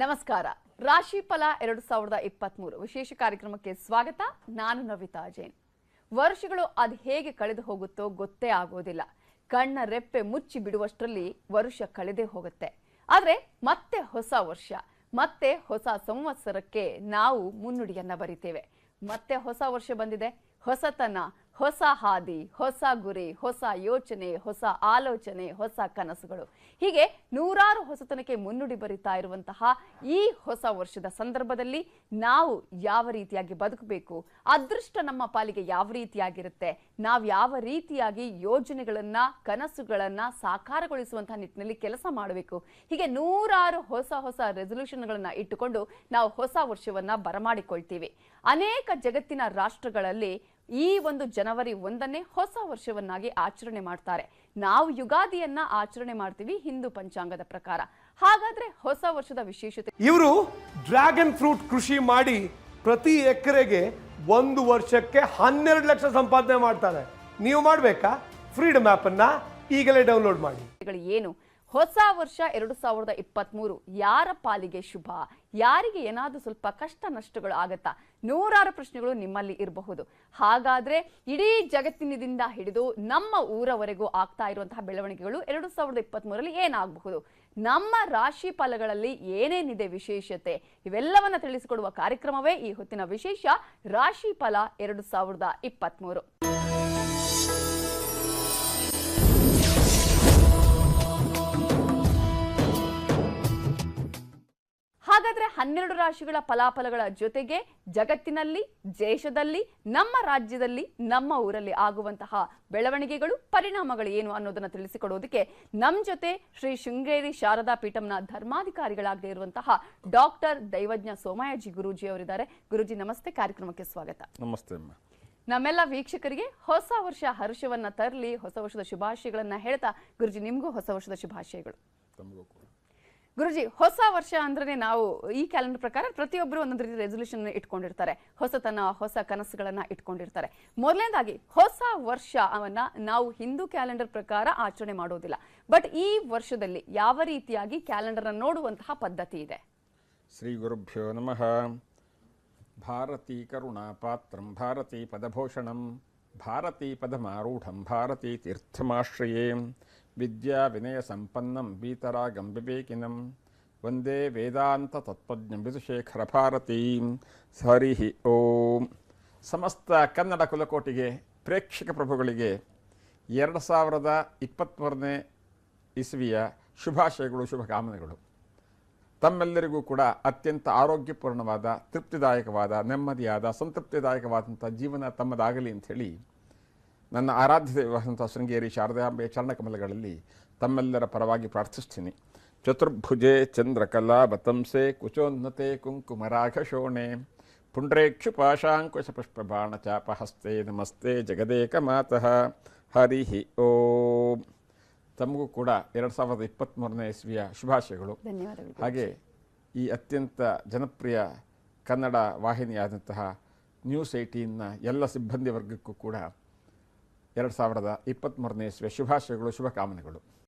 ನಮಸ್ಕಾರ. ರಾಶಿ ಫಲ ಎರಡು ಸಾವಿರದ ಇಪ್ಪತ್ಮೂರು ವಿಶೇಷ ಕಾರ್ಯಕ್ರಮಕ್ಕೆ ಸ್ವಾಗತ. ನಾನು ನವಿತಾ ಜೈನ್. ವರ್ಷಗಳು ಅದು ಹೇಗೆ ಕಳೆದು ಹೋಗುತ್ತೋ ಗೊತ್ತೇ ಆಗೋದಿಲ್ಲ. ಕಣ್ಣ ರೆಪ್ಪೆ ಮುಚ್ಚಿ ಬಿಡುವಷ್ಟರಲ್ಲಿ ವರ್ಷ ಕಳೆದೇ ಹೋಗುತ್ತೆ. ಆದರೆ ಮತ್ತೆ ಹೊಸ ವರ್ಷ, ಮತ್ತೆ ಹೊಸ ಸಂವತ್ಸರಕ್ಕೆ ನಾವು ಮುನ್ನುಡಿಯನ್ನ ಬರಿತೇವೆ. ಮತ್ತೆ ಹೊಸ ವರ್ಷ ಬಂದಿದೆ. ಹೊಸತನ ಹೊಸ ಹಾದಿ, ಹೊಸ ಗುರಿ, ಹೊಸ ಯೋಚನೆ, ಹೊಸ ಆಲೋಚನೆ, ಹೊಸ ಕನಸುಗಳು. ಹೀಗೆ ನೂರಾರು ಹೊಸತನಕ್ಕೆ ಮುನ್ನುಡಿ ಬರಿತಾ ಇರುವಂತಹ ಈ ಹೊಸ ವರ್ಷದ ಸಂದರ್ಭದಲ್ಲಿ ನಾವು ಯಾವ ರೀತಿಯಾಗಿ ಬದುಕಬೇಕು? ಅದೃಷ್ಟ ನಮ್ಮ ಪಾಲಿಗೆ ಯಾವ ರೀತಿಯಾಗಿರುತ್ತೆ? ನಾವು ಯಾವ ರೀತಿಯಾಗಿ ಯೋಜನೆಗಳನ್ನ, ಕನಸುಗಳನ್ನ ಸಾಕಾರಗೊಳಿಸುವಂತಹ ನಿಟ್ಟಿನಲ್ಲಿ ಕೆಲಸ ಮಾಡಬೇಕು? ಹೀಗೆ ನೂರಾರು ಹೊಸ ಹೊಸ ರೆಸೊಲ್ಯೂಷನ್ಗಳನ್ನ ಇಟ್ಟುಕೊಂಡು ನಾವು ಹೊಸ ವರ್ಷವನ್ನ ಬರಮಾಡಿಕೊಳ್ತೀವಿ. ಅನೇಕ ಜಗತ್ತಿನ ರಾಷ್ಟ್ರಗಳಲ್ಲಿ ಈ ಒಂದು ಜನವರಿ ಒಂದನ್ನೇ ಹೊಸ ವರ್ಷವನ್ನಾಗಿ ಆಚರಣೆ ಮಾಡ್ತಾರೆ. ನಾವು ಯುಗಾದಿಯನ್ನ ಆಚರಣೆ ಮಾಡ್ತೀವಿ ಹಿಂದೂ ಪಂಚಾಂಗದ ಪ್ರಕಾರ. ಹಾಗಾದ್ರೆ ಹೊಸ ವರ್ಷದ ವಿಶೇಷತೆ? ಇವರು ಡ್ರ್ಯಾಗನ್ ಫ್ರೂಟ್ ಕೃಷಿ ಮಾಡಿ ಪ್ರತಿ ಎಕರೆಗೆ ಒಂದು ವರ್ಷಕ್ಕೆ ಹನ್ನೆರಡು ಲಕ್ಷ ಸಂಪಾದನೆ ಮಾಡ್ತಾರೆ. ನೀವು ಮಾಡಬೇಕಾ? ಫ್ರೀಡಮ್ ಆ್ಯಪನ್ನು ಈಗಲೇ ಡೌನ್ಲೋಡ್ ಮಾಡಿ. ಏನು? ಹೊಸ ವರ್ಷ ಎರಡು ಸಾವಿರದ ಇಪ್ಪತ್ತ್ಮೂರು ಯಾರ ಪಾಲಿಗೆ ಶುಭ? ಯಾರಿಗೆ ಏನಾದರೂ ಸ್ವಲ್ಪ ಕಷ್ಟ ನಷ್ಟಗಳು ಆಗತ್ತಾ? ನೂರಾರು ಪ್ರಶ್ನೆಗಳು ನಿಮ್ಮಲ್ಲಿ ಇರಬಹುದು. ಹಾಗಾದ್ರೆ ಇಡೀ ಜಗತ್ತಿನಿಂದ ಹಿಡಿದು ನಮ್ಮ ಊರವರೆಗೂ ಆಗ್ತಾ ಇರುವಂತಹ ಬೆಳವಣಿಗೆಗಳು ಎರಡು ಸಾವಿರದ ಇಪ್ಪತ್ತ್ಮೂರಲ್ಲಿ ಏನಾಗಬಹುದು? ನಮ್ಮ ರಾಶಿ ಫಲಗಳಲ್ಲಿ ಏನೇನಿದೆ ವಿಶೇಷತೆ? ಇವೆಲ್ಲವನ್ನ ತಿಳಿಸಿಕೊಡುವ ಕಾರ್ಯಕ್ರಮವೇ ಈ ಹೊತ್ತಿನ ವಿಶೇಷ ರಾಶಿ ಫಲ ಎರಡು ಸಾವಿರದ ಇಪ್ಪತ್ಮೂರು. ಹಾಗಾದ್ರೆ ಹನ್ನೆರಡು ರಾಶಿಗಳ ಫಲಾಫಲಗಳ ಜೊತೆಗೆ ಜಗತ್ತಿನಲ್ಲಿ ದೇಶದಲ್ಲಿ ನಮ್ಮ ರಾಜ್ಯದಲ್ಲಿ ನಮ್ಮ ಊರಲ್ಲಿ ಆಗುವಂತಹ ಬೆಳವಣಿಗೆಗಳು ಪರಿಣಾಮಗಳು ಏನು ಅನ್ನೋದನ್ನ ತಿಳಿಸಿಕೊಡೋದಕ್ಕೆ ನಮ್ಮ ಜೊತೆ ಶ್ರೀ ಶೃಂಗೇರಿ ಶಾರದಾ ಪೀಠಂನ ಧರ್ಮಾಧಿಕಾರಿಗಳಾಗದೇ ಇರುವಂತಹ ಡಾಕ್ಟರ್ ದೈವಜ್ಞ ಸೋಮಯಾಜಿ ಗುರೂಜಿ ಅವರಿದ್ದಾರೆ. ಗುರುಜಿ ನಮಸ್ತೆ. ಕಾರ್ಯಕ್ರಮಕ್ಕೆ ಸ್ವಾಗತ. ನಮಸ್ತೆ ನಮ್ಮೆಲ್ಲ ವೀಕ್ಷಕರಿಗೆ ಹೊಸ ವರ್ಷ ಹರ್ಷವನ್ನ ತರಲಿ ಹೊಸ ವರ್ಷದ ಶುಭಾಶಯಗಳನ್ನ ಹೇಳ್ತಾ ಗುರುಜಿ ನಿಮಗೂ ಹೊಸ ವರ್ಷದ ಶುಭಾಶಯಗಳು. ಗುರುಜಿ, ಹೊಸ ವರ್ಷ ಅಂದ್ರೆ ನಾವು ಈ ಕ್ಯಾಲೆಂಡರ್ ಪ್ರಕಾರ ಪ್ರತಿಯೊಬ್ಬರು ಒಂದೊಂದು ರೀತಿ ರೆಸೊಲ್ಯೂಷನ್ ಇಟ್ಕೊಂಡಿರ್ತಾರೆ. ಹೊಸತನ, ಹೊಸ ಕನಸುಗಳನ್ನ ಇಟ್ಕೊಂಡಿರ್ತಾರೆ. ಮೊದಲನೇದಾಗಿ ಹೊಸ ವರ್ಷ ಅವನ್ನ ನಾವು ಹಿಂದೂ ಕ್ಯಾಲೆಂಡರ್ ಪ್ರಕಾರ ಆಚರಣೆ ಮಾಡೋದಿಲ್ಲ. ಬಟ್ ಈ ವರ್ಷದಲ್ಲಿ ಯಾವ ರೀತಿಯಾಗಿ ಕ್ಯಾಲೆಂಡರ್ ನೋಡುವಂತಹ ಪದ್ಧತಿ ಇದೆ? ಶ್ರೀ ಗುರುಭ್ಯೋ ನಮಃ. ಭಾರತೀ ಕರುಣಾಪಾತ್ರಂ ಭಾರತೀ ಪದಭೂಷಣಂ, ಭಾರತೀ ಪದಮಾರೂಢಂ, ಭಾರತೀ ತೀರ್ಥಮಾಶ್ರಯೇ. ವಿದ್ಯಾ ವಿನಯ ಸಂಪನ್ನಂ ಬೀತರಾಗಂ ವಿವೇಕಿನಂ. ವಂದೇ ವೇದಾಂತ ತತ್ವಜ್ಞ ಬಿದುಶೇಖರ ಭಾರತೀಂ. ಹರಿ ಓಂ. ಸಮಸ್ತ ಕನ್ನಡ ಕುಲಕೋಟಿಗೆ ಪ್ರೇಕ್ಷಕ ಪ್ರಭುಗಳಿಗೆ ಎರಡು ಸಾವಿರದ ಇಪ್ಪತ್ತ್ಮೂರನೇ ಇಸವಿಯ ಶುಭಾಶಯಗಳು, ಶುಭಕಾಮನೆಗಳು. ತಮ್ಮೆಲ್ಲರಿಗೂ ಕೂಡ ಅತ್ಯಂತ ಆರೋಗ್ಯಪೂರ್ಣವಾದ, ತೃಪ್ತಿದಾಯಕವಾದ, ನೆಮ್ಮದಿಯಾದ ಸಂತೃಪ್ತಿದಾಯಕವಾದಂಥ ಜೀವನ ತಮ್ಮದಾಗಲಿ ಅಂಥೇಳಿ ನನ್ನ ಆರಾಧ್ಯ ದೈವವಂಥ ಶೃಂಗೇರಿ ಶಾರದಾಂಬೆ ಚರಣಕಮಲಗಳಲ್ಲಿ ತಮ್ಮೆಲ್ಲರ ಪರವಾಗಿ ಪ್ರಾರ್ಥಿಸ್ತೀನಿ. ಚತುರ್ಭುಜೆ ಚಂದ್ರಕಲಾ ಬತಂಸೆ ಕುಚೋನ್ನತೆ ಕುಂಕುಮರಾಘಶೋಣೆ ಪುಂಡ್ರೇಕ್ಷುಪಾಶಾಂಕುಶ ಪುಷ್ಪಬಾಣ ಚಾಪಹಸ್ತೆ ನಮಸ್ತೆ ಜಗದೇಕ ಮಾತಃ. ಹರಿ ಓಂ. ತಮಗೂ ಕೂಡ ಎರಡು ಸಾವಿರದ ಇಪ್ಪತ್ತ್ಮೂರನೇ ಇಸ್ವಿಯ ಶುಭಾಶಯಗಳು. ಹಾಗೆ ಈ ಅತ್ಯಂತ ಜನಪ್ರಿಯ ಕನ್ನಡ ವಾಹಿನಿಯಾದಂತಹ ನ್ಯೂಸ್ ಏಯ್ಟೀನ್ನ ಎಲ್ಲ ಸಿಬ್ಬಂದಿ ವರ್ಗಕ್ಕೂ ಕೂಡ ಎರಡು ಸಾವಿರದ ಇಪ್ಪತ್ತ್ಮೂರನೇ ಇಸ್ವಿಯ ಶುಭಾಶಯಗಳು ಶುಭಕಾಮನೆಗಳು